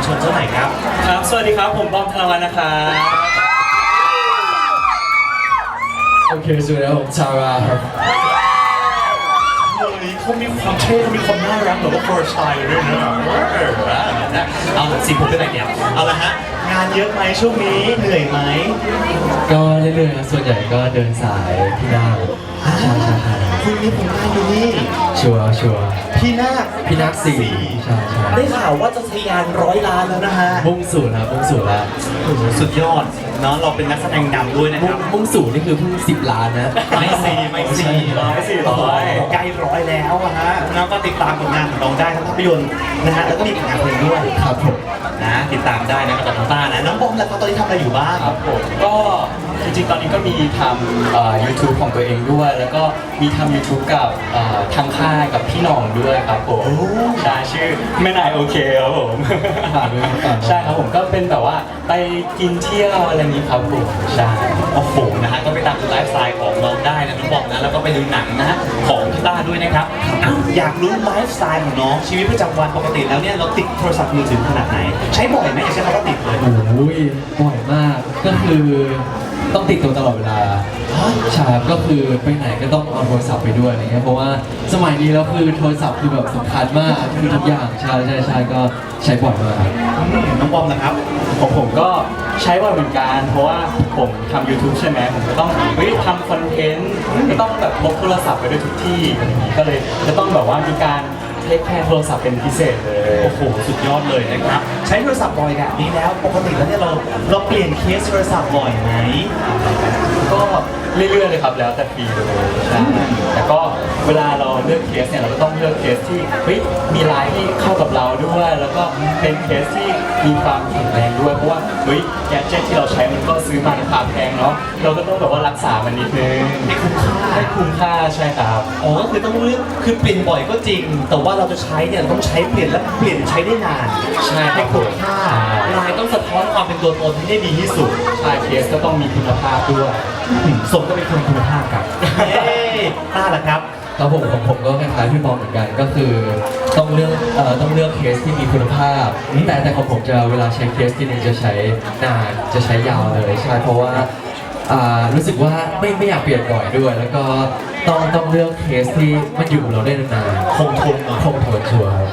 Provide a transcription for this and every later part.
กทายพี่ๆสื่อมวลชนเจ้าไหนอยครับ ครับ สวัสดีครับ ผมบอมธนวัฒน์นะครับโอเคสวัสดีครับผมชาราครับเฮ้ยเขามีความเท่เขามีความน่ารักแบบว่าโปรสไตล์ด้วยนะเออนะเอาละสิผมเป็นไหนเนี่ยเอาละฮะ งานเยอะไหมช่วงนี้ เหนื่อยไหม ก็เรื่อยๆครับส่วนใหญ่ก็เดินสายพี่นาคใช่ใช่ใช่คุณมีผลงานอยู่นี่ ชัวร์ชัวร์พี่นาคพี่นาคสี่ใช่ใช่ได้ข่าวว่าจะทะยานร้อยล้านแล้วนะฮะมุ่งสู่ครับมุ่งสู่แล้วโอ้โหสุดยอดเนาะเราเป็นนักแสดงนำด้วยนะคมุ่งรับ มุ่งสู่นี่คือเพิ่งสิบล้านนะ ไม่สี่ไม่สี่ไม่สี่ร้อยโโหใกล้ร้อยแล้วอะฮะแล้วก็ติดตามผลงานของน้องได้ทั้งภาพยนตร์นะฮะแล้วก็มีผลงานเพลงด้วยครับผม นะติดตามได้นะครับกับน้องต้านะน้องบอมล่ะครับตอนนี้ทำอะไรอยู่บ้าง ครับผมก็จริงๆ ตอนนี้ก็มีทำเอ่อ YouTube ของตัวเองด้วย แล้วก็มีทำ YouTube กับเอ่อทางค่ายกับพี่หน่องด้วยครับผมโอ้ใช่ชื่อแม่นายโอเคครับผมฝากด้วยครับฝากด้วย ใช่ครับผมก็เป็นแบบว่าไปกินเที่ยวอะไรนี้ครับผมใช่ โอ้โหนะฮะก็ไปตามดูไลฟ์สไตล์ของน้องได้นะน้องบอมนะแล้วก็ไปดูหนังนะฮะของพี่ต้าด้วยนะครับอ้าวอยากรู้ไลฟ์สไตล์ของน้องชีวิตประจำวันปกติแล้วเนี่ยเราติดโทรศัพท์มือถือขนาดไหน ใช้บ่อยไหมอย่าใช้คำว่าติดเลย โอ้ยบ่อยมากก็คือ ต้องติดตัวตลอดเวลาใช่ครับก็คือไปไหนก็ต้องเอาโทรศัพท์ไปด้วยอะไรเงี้ยเพราะว่าสมัยนี้แล้วคือโทรศัพท์คือแบบสำคัญมากคือทุกอย่างใช่ใช่ใช่ก็ใช้บ่อยมากครับอืมน้องบอมนะครับ ของผมก็ใช้บ่อยเหมือนกันเพราะว่าผมทำ YouTube ใช่ไหมผมก็ต้องเฮ้ยทำคอนเทนต์ก็ต้องแบบพกโทรศัพท์ไปด้วยทุกที่อะไรอย่างนี้ก็เลยจะต้องแบบว่ามีการ เทคแคร์โทรศัพท์เป็นพิเศษเลย โอ้โห สุดยอดเลยนะครับ ใช้โทรศัพท์บ่อยแบบนี้แล้ว ปกติแล้วเนี่ยเราเราเปลี่ยนเคสโทรศัพท์บ่อยไหม ก็เรื่อยๆเลยครับแล้วแต่ปีเลยใช่แต่ก็ เวลาเราเลือกเคสเนี่ยเราก็ต้องเลือกเคสที่เฮ้ยมีลายที่เข้ากับเราด้วย แล้วก็เป็นเคสที่มีความแข็งแรงด้วยเพราะว่าเฮ้ยแกดเจ็ตที่เราใช้มันก็ซื้อมาราคาแพงเนาะเราก็ต้องแบบว่ารักษามันนิดนึงให้คุ้มค่าให้คุ้มค่าใช่ครับอ๋อก็คือต้องเลือกคือเปลี่ยนบ่อยก็จริง แต่ว่าเราจะใช้เนี่ยต้องใช้เปลี่ยนและเปลี่ยนใช้ได้นานใช่ให้คุ้มค่าใช่ลายต้องสะท้อนความเป็นตัวตนที่ได้ดีที่สุดใช่เคสก็ต้องมีคุณภาพด้วยสมก็เป็นคนคุณภาพครับเย้ต้าล่ะครับ ครับผมของผมก็คล้ายๆพี่บอมเหมือนกันก็คือต้องเลือกเอ่อต้องเลือกเคสที่มีคุณภาพอืมแต่แต่ของผมจะเวลาใช้เคสที่นึงจะใช้นานจะใช้ยาวเลยใช่เพราะว่าอ่ารู้สึกว่าไม่ไม่อยากเปลี่ยนบ่อยด้วย แล้วก็ต้องต้องเลือกเคสที่มันอยู่กับเราได้นานๆคงทนหน่อยคงทนชัวร์ครับ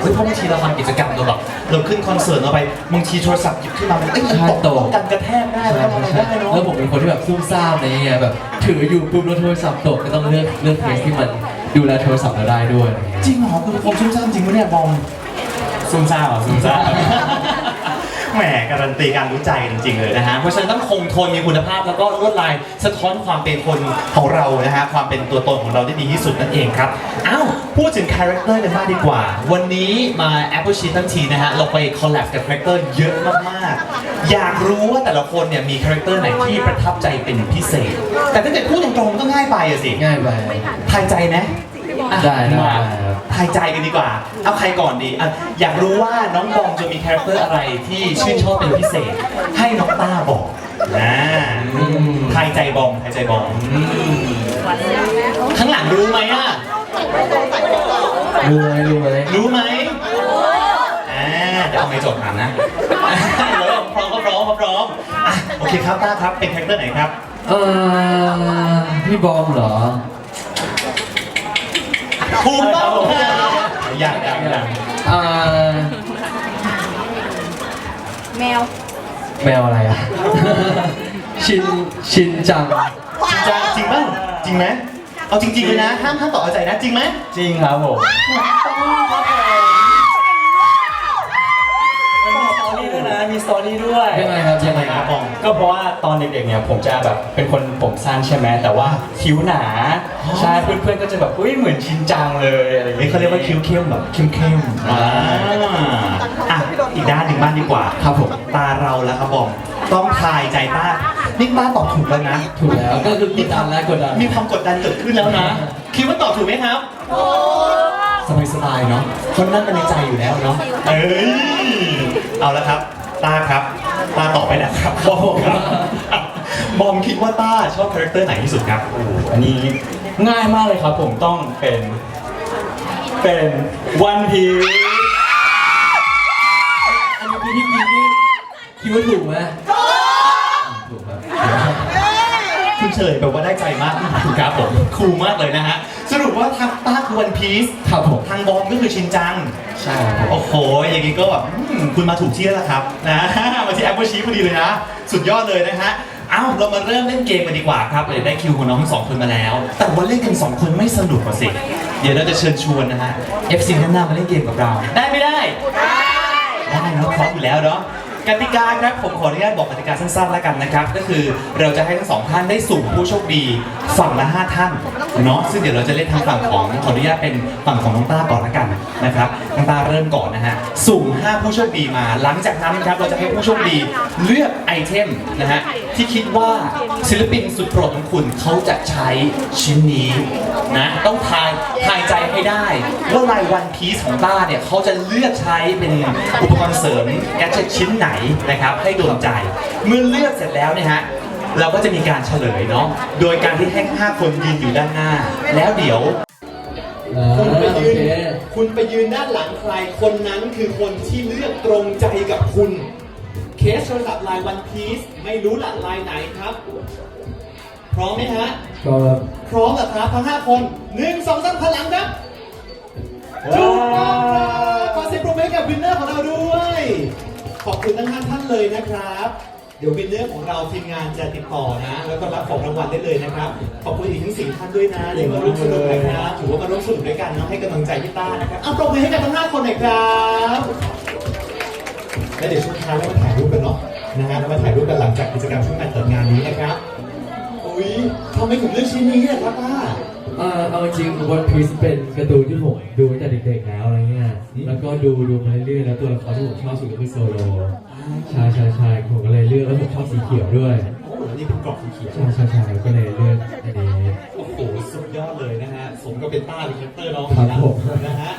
เฮ้ยเพราะบางทีเราทำกิจกรรมเราแบบเราขึ้นคอนเสิร์ตเราไปบางทีโทรศัพท์หยิบขึ้นมามันเอ้ยมันใช่ตกตกป้องกันกระแทกได้แล้วทำอะไรได้เนาะ แล้วผมเป็นคนที่แบบซุ่มซ่ามอะไรเงี้ยแบบ ถืออยู่ปุ๊บแล้วโทรศัพท์ตกก็ต้องเลือกเลือกเคสที่มันดูแลโทรศัพท์เราได้ด้วยอะไรเงี้ยจริงเหรอคุณเป็นคนซุ่มซ่ามจริงปะเนี่ยบอม ซุ่มซ่ามเหรอซุ่มซ่าม แหมการันตีการรู้ใจจริงๆเลยนะฮะเพราะฉะนั้นต้องคงทนมีคุณภาพแล้วก็ลวดลายสะท้อนความเป็นคนของเรานะฮะความเป็นตัวตนของเราได้ดีที่สุดนั่นเองครับอ้าวพูดถึงคาแรคเตอร์กันบ้างดีกว่า วันนี้มา Apple Sheet ทั้งทีนะฮะเราไปคอลแลบกับคาแรคเตอร์เยอะมากๆ อยากรู้ว่าแต่ละคนเนี่ยมีคาแรคเตอร์ไหนที่ประทับใจเป็นพิเศษ แต่ถ้าเกิดพูดตรงๆมันก็ง่ายไปอะสิง่ายไปทายใจไหมอะได้ได้ มาได้ครับ ทายใจกันดีกว่า เอาใครก่อนดีอะอยากรู้ว่าน้องบอมจะมีคาแรคเตอร์อะไรที่ชื่นชอบเป็นพิเศษ ให้น้องต้าบอกนะทายใจบอมทายใจบอมอืมข้างหลังรู้ไหมอะ รู้ไหมรู้ไหมรู้ไหมอ่าเดี๋ยวเอาไม่จดถามนะเดี๋ยวพร้อมก็พร้อมก็พร้อมอะโอเคครับต้าครับ เป็นคาแรคเตอร์ไหนครับ เอ่อพี่บอมเหรอ ถูกต้องครั เอ่อแมวแมวอะไรอะ ชินชินจัง จริงจังจริงป่ะจริงไหมเอาจริงๆเลยนะห้ามห้ามต่อเอาใจนะจริงไหมจริงครับผมมันมีสตอ มีสตอรี่ด้วยยังไงครับยังไงครับบอมก็เพราะว่าตอนเด็กๆเนี่ยผมจะแบบเป็นคนผมสั้นใช่ไหมแต่ว่าคิ้วหนาใช่เพื่อนๆก็จะแบบอุ้ยเหมือนชินจังเลยอะไรอย่างนี่เงี้ยเขาเรียกว่าคิ้วเข้มแบบเข้มเข้มๆอ่าอะอีกด้านหนึ่งบ้างดีกว่าครับผมตาเราแล้วครับบอมต้องทายใจต้านี่ต้าตอบถูกแล้วนะ ถูกแล้วก็คือกดดันและกดดันมีความกดดันเกิดขึ้นแล้วนะ คิดว่าตอบถูกไหมครับสบายสบายๆเนาะคนนั่นเป็นในใจอยู่แล้วเนาะเอ้ยเอาละครับ ต้าครับต้าตอบไปนะครับบอมครับบอมคิดว่าต้าชอบคาแรคเตอร์ไหนที่สุดครับอันนี้ง่ายมากเลยครับผมต้องเป็น เป็นวันพีอันนี้พี่ที่กินนี่คิดว่าถูกไหม เฉยแบบว่าได้ใจมากครับผมคูลมากเลยนะฮะ สรุปว่าทางต้าคือวันพีซครับผม ทางบอมก็คือชินจัง ใช่ครับ โอ้โห อย่างนี้ก็แบบอืมคุณมาถูกที่แล้วล่ะครับนะ มาที่แอปเปิลชีพอดีเลยนะ สุดยอดเลยนะฮะเอ้าเรามาเริ่มเล่นเกมกันดีกว่าครับเลยได้คิวของน้องทั้งสองคนมาแล้ว แต่ว่าเล่นกันสองคนไม่สนุกกว่าสิ เดี๋ยวเราจะเชิญชวนนะฮะ FC ด้านหน้ามาเล่นเกมกับเรา ได้ไม่ได้ ได้เนาะพร้อมอยู่แล้วเนาะ กติกาครับผมขออนุญาตบอกกติกาสั้นๆแล้วกันนะครับ ก็คือเราจะให้ทั้งสองท่านได้สุ่มผู้โชคดีฝั่งละ5ท่านเนาะซึ่งเดี๋ยวเราจะเล่นทางฝั่งของขออนุญาตเป็นฝั่งของน้องต้าก่อนละกันนะครับน้องต้าเริ่มก่อนนะฮะสุ่ม5ผู้โชคดีมา หลังจากนั้นครับเราจะให้ผู้โชคดีเลือกไอเทมนะฮะ ที่คิดว่าศิลปินสุดโปรดของคุณเขาจะใช้ชิ้นนี้นะต้องทายทายใจให้ได้ว่าลายวันพีซของต้าเนี่ยเขาจะเลือกใช้เป็นอุปกรณ์เสริมแกจ็ตชิ้นไหนนะครับ ให้โดนใจ เมื่อเลือกเสร็จแล้วเนี่ยฮะเราก็จะมีการเฉลยเนาะโดยการที่ให้ห้าคนยืนอยู่ด้านหน้า แล้วเดี๋ยวคุณไปยืนคุณไปยืนด้านหลังใครคนนั้นคือคนที่เลือกตรงใจกับคุณ โทรศัพท์ลายวันพีซไม่รู้หลักลายไหนครับ พร้อมไหมฮะ ก็พร้อมเหรอครับทั้งห้าคนหนึ่งสองสามพลังครับถูกต้องครับขอเสียงปรบมือให้กับวินเนอร์ของเราด้วย ขอบคุณทั้งห้าท่านเลยนะครับ เดี๋ยววินเนอร์ของเราทีมงานจะติดต่อนะ แล้วก็รับของรางวัลได้เลยนะครับ ขอบคุณอีกทั้งสี่ท่านด้วยนะที่มาร่วมสนุกนะครับถือว่ามาร่วมสนุกด้วยกันเนาะให้กำลังใจพี่ต้านะครับเอาปรบมือให้กับทั้งห้าคนหน่อยครับ แล้วเดี๋ยวช่วงท้ายเรามาถ่ายรูปกันเนาะนะฮะแล้วมาถ่ายรูปกันหลังจากกิจกรรมช่วงการเปิดงานนี้นะครับอุ้ยทำไมถึงเลือกชิ้นนี้อะครับป้า เอ่อเอาจริงวันพีซเป็นการ์ตูนที่ผมดูตั้งแต่เด็กๆแล้วอะไรเงี้ย อืม แล้วก็ดูดูมาเรื่อยๆแล้วตัวละครที่ผมชอบสุดก็คือโซโล ใช่ใช่ใช่ผมก็เลยเลือกแล้วผมชอบสีเขียวด้วย โอ้นี่เป็นกรอบสีเขียว ใช่ใช่ใช่ก็เลยเลือกอันนี้ โอ้โห สุดยอดเลยนะฮะ สมกับเป็นต้าเป็นแคปเตอร์น้องครับผม นะฮะ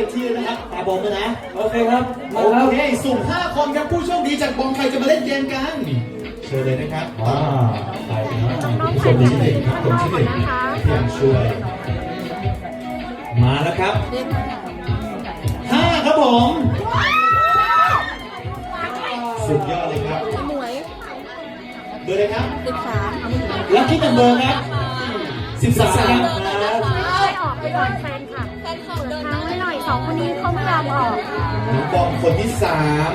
เอ้าส่งใจให้เต็มที่เลยนะครับตาบอมเลยนะ โอเคครับโอเคสุ่ม5คนครับผู้โชคดีจากบอมใครจะมาเล่นเกมกันเชิญเลยนะครับอ่าไปนะคนที่หนึ่งครับคนที่หนึ่งพยายามช่วย มาแล้วครับห้าครับผม สุดยอดเลยครับหมวยเบอร์เลยครับสิบสามลัคกี้นัมเบอร์ครับสิบสามครับ ไม่ออกไปก่อนแฟ น้องบอมคนที่สาม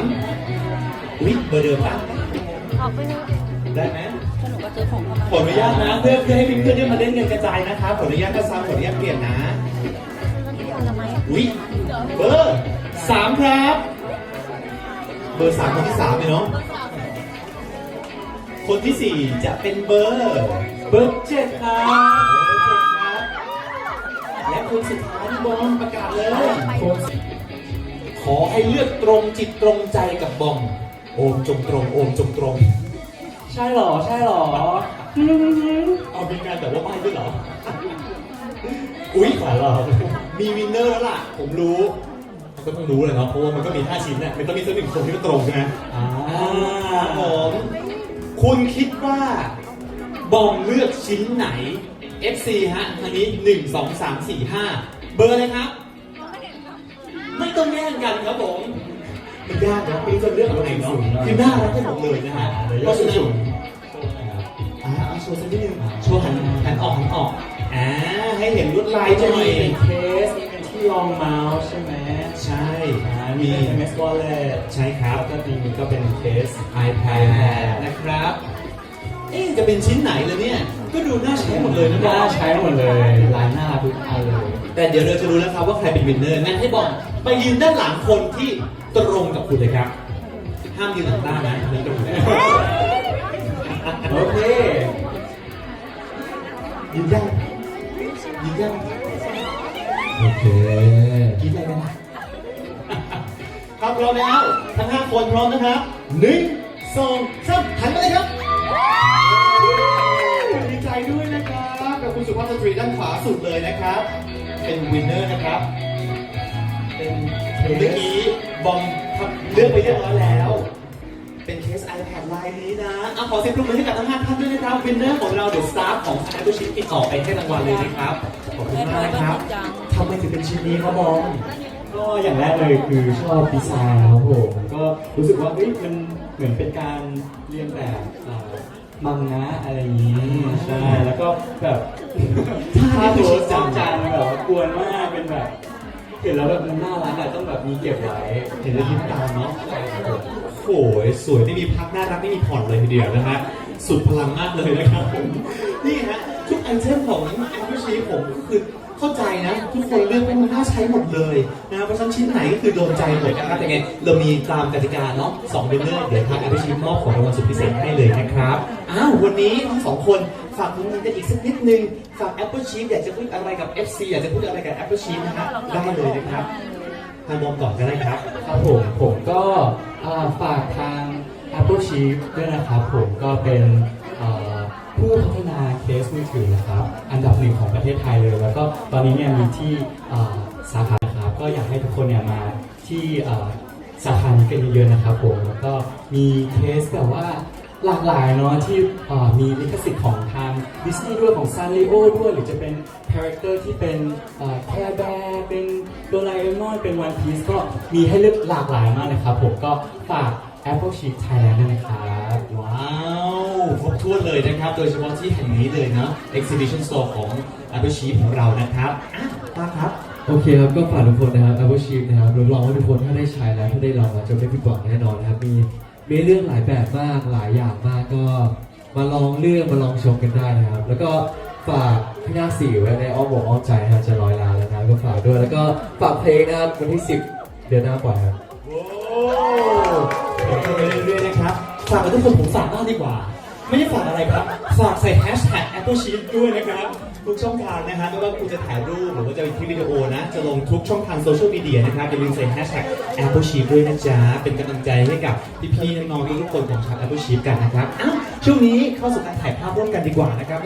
อุ๊ยเบอร์เดิมปะออกไปเถอะได้ไหมหนูก็เจอผมเข้ามาขออนุญาตนะเพื่อเพื่อให้เพื่อนๆได้มาเล่นเงินกระจายนะครับขออนุญาตก็ซ้ำขออนุญาตเปลี่ยนนะที่ทำไมอุ๊ยเบอร์สามครับ เบอร์สามคนที่สามเลยเนาะคนที่สี่จะเป็นเบอร์เบอร์เจ็ดครับและคนสุดท้ายที่บอมประกาศเลยคน ขอให้เลือกตรงจิตตรงใจกับบอมโอมจงตรงโอมจงตรง ใช่หรอ ใช่หรอ เอามีการแบบว่าใบ้ด้วยเหรอ อุ๊ยขอเหรอมีวินเนอร์แล้วล่ะ ผมรู้มันก็ต้องรู้เลยเนาะเพราะว่ามันก็มี5ชิ้นเนี่ยมันต้องมีสักหนึ่งคนที่มันตรงใช่ไหมอ่าครับผมคุณคิดว่าบอมเลือกชิ้นไหน FC ฮะอันนี้1 2 3 4 5เบอร์เลยครับ ไม่ต้องแย่งกันครับผมมันยากเนาะไม่รู้จะเลือกอะไรเนาะคือน่ารักทั้งหมดเลยนะฮะเพราะฉะนั้นอ่าเอาโชว์สักนิดนึงโชว์หันหันออกหันออกอ่าให้เห็นลวดลายจะหน่มีอยเป็นเคสมีเป็นที่รองเมาส์ใช่ไหมใช่อ่ามีมีเป็น MS Wallet ใช่ครับแล้วก็มีก็เป็นเคส iPad นะครับ เอ๊ะจะเป็นชิ้นไหนเลยเนี่ย ก็ดูน่าใช้หมดเลยนะน่าบอมใช้หมดเลยลายหน้าทุกอันเลย แต่เดี๋ยวเราจะรู้แล้วครับว่าใครเป็นวินเนอร์งั้นให้บอมไปยืนด้านหลังคนที่ตรงกับคุณเลยครับ ห้ามยืนหลังต้านะยืนตรงนะโอเคยืนยังยืนยังโอเคกินอะไรกันนะครับพร้อมแล้วทั้งห้าคนพร้อมนะครับหนึ่งสองสามหันมาเลยครับ สุภาพสตรีด้านขวาสุดเลยนะครับ เป็นวินเนอร์นะครับ เป็นเมื่อกี้บอมครับเลือกไปเรียบร้อยแล้ว เป็นเคส iPad ลายนี้นะเอาขอเสียงปรบมือให้กับทั้งห้าท่านด้วยนะครับวินเนอร์ของเราเดี๋ยวสตาฟของ Apple Chip ติดต่อไปให้รางวัลเลยนะครับขอบคุณมากนะครับทำไมถึงเป็นชิ้นนี้ครับบอมก็อย่างแรกเลยคือชอบดีไซน์นะครับผมก็รู้สึกว่าเฮ้ยมันเหมือนเป็นการเรียนแบบอ่า มังงะอะไรอย่างนี้ใช่แล้วก็แบบถ้าตัวจำจานมันแบบว่ากวนมากเป็นแบบ เห็นแล้วแบบมันน่ารักอะต้องแบบมีเก็บไว้เห็นแล้วยิ้มตามเนาะโอ้ยสวยไม่มีพักน่ารักไม่มีผ่อนเลยทีเดียวนะฮะสุดพลังมากเลยนะครับผมนี่ฮะทุกไอเทมของอปเปิชีผมก็คือเข้าใจนะ ทุกคนเลือกว่ามันน่าใช้หมดเลยนะเพราะฉะนั้นชิ้นไหนก็คือโดนใจหมดนะครับยังไงเรามีตามกติกาเนาะสองเดือนเลือกเดี๋ยวทางอปเปิชีมอบของรางวัลสุดพิเศษให้เลยนะครับ อ้าววันนี้ทั้งสองคนฝากคุณกันอีกสักนิดนึง ฝาก Apple Sheet อยากจะพูดอะไรกับ FC อยากจะพูดอะไรกับ Apple Sheet นะฮะได้เลยนะครับทางบอมก่อนก็ได้ครับ ครับผมผมก็อ่าฝากทาง Apple Sheet ด้วยนะครับ ผมก็เป็นอ่าผู้พัฒนาเคสมือถือนะครับ อันดับหนึ่งของประเทศไทยเลย แล้วก็ตอนนี้เนี่ยมีที่อ่าสาขาครับก็อยากให้ทุกคนเนี่ยมาที่อ่าสาขานี้กันเยอะๆนะครับผมแล้วก็มีเคสแบบว่า หลากหลายเนาะที่อ่ามีลิขสิทธิ์ของทางดิสนีย์ด้วยของซานริโอด้วย หรือจะเป็นคาแรคเตอร์ที่เป็นแคร์แบร์เป็นโดราเอมอนเป็นวันพีซก็มีให้เลือกหลากหลายมากนะครับผมก็ฝาก Apple Sheet Thailand ด้วยนะครับว้าวครบถ้วนเลยนะครับ โดยเฉพาะที่แห่งนี้เลยเนาะ Exhibition Store ของ Apple Sheet ของเรานะครับอะตาครับโอเคครับ ก็ฝากทุกคนนะครับ Apple Sheet นะครับรับรองว่าทุกคนถ้าได้ใช้แล้วถ้าได้ลองแล้วจะไม่ผิดหวังแน่นอนนะครับมี มีเรื่องหลายแบบมากหลายอย่างมากก็มาลองเลือกมาลองชมกันได้นะครับ แล้วก็ฝากพี่นาสีไว้ในอ้อมอกอ้อมใจนะครับจะร้อยล้านแล้วนะก็ฝากด้วย แล้วก็ฝากเพลงนะครับวันที่ 10 เดือนหน้าปล่อยครับโอ้เดี๋ยวไปเรื่อยๆนะครับฝากกับทุกคนผมฝากบ้างดีกว่า ไม่ได้ฝากอะไรครับ ฝากใส่ hashtag Apple Sheet ด้วยนะครับ ทุกช่องทางนะฮะไม่ว่าคุณจะถ่ายรูปหรือว่าจะเป็นคลิปวิดีโอนะ จะลงทุกช่องทางโซเชียลมีเดียนะครับอย่าลืมใส่ hashtag Apple Sheet ด้วยนะจ๊ะ เป็นกำลังใจให้กับพี่ๆน้องๆทุกคนของชาว Apple Sheet กันนะครับอ้าวช่วงนี้เข้าสู่การถ่ายภาพร่วมกันดีกว่านะครับ